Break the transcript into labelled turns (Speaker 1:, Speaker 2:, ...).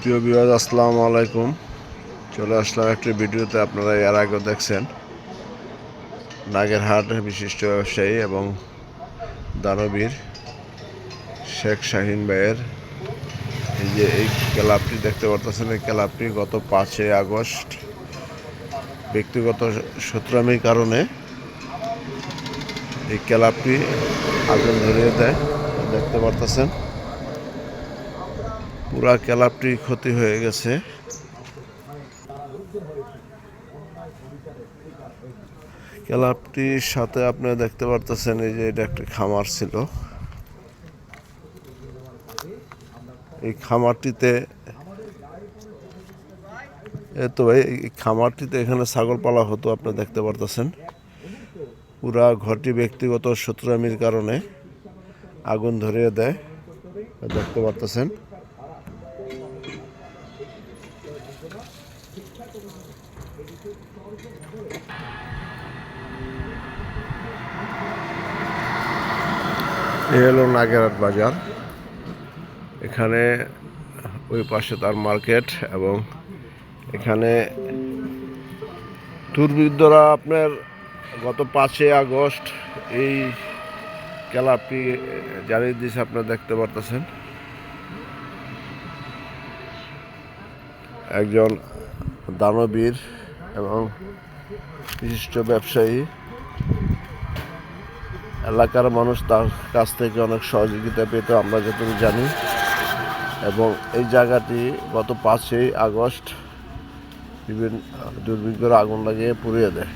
Speaker 1: প্রিয় বিরাজ আসসালামু আলাইকুম। চলে আসলাম একটি ভিডিওতে, আপনারা এর আগে দেখছেন। নাগেরহাট বিশিষ্ট ব্যবসায়ী এবং দানবীর শেখ শাহিন ভাইয়ের এই যে এই ক্লাবটি দেখতে পারতেছেন, এই ক্লাবটি গত পাঁচই আগস্ট ব্যক্তিগত শত্রুমির কারণে এই ক্লাবটি আগুন ধরিয়ে দেয়, দেখতে পারতেছেন। পুরা ক্লাবটি ক্ষতি হয়ে গেছে। ক্লাবটির সাথে আপনারা দেখতে পারতেছেন, এই যে এটা একটা খামার ছিল। এই খামারটিতে তো এই খামারটিতে এখানে ছাগল পালা হতো, আপনি দেখতে পারতেছেন। পুরা ঘরটি ব্যক্তিগত শত্রুমির কারণে আগুন ধরিয়ে দেয় দেখতে পারতেছেন। এ হলো নাগেরহাট বাজার। এখানে ওই পাশে তার মার্কেট এবং এখানে দুর্বৃত্তরা আপনার গত পাঁচই আগস্ট এই ক্লাবটি জানিয়ে দিয়েছে, আপনারা দেখতে পারতেছেন। একজন দানবীর এবং বিশিষ্ট ব্যবসায়ী। এলাকার মানুষ তার কাছ থেকে অনেক সহযোগিতা পেত, আমরা যতটুকু জানি। এবং এই জায়গাটি গত পাঁচই আগস্ট বিভিন্ন দুর্ভিক্ষর আগুন লাগিয়ে পুড়িয়ে দেয়।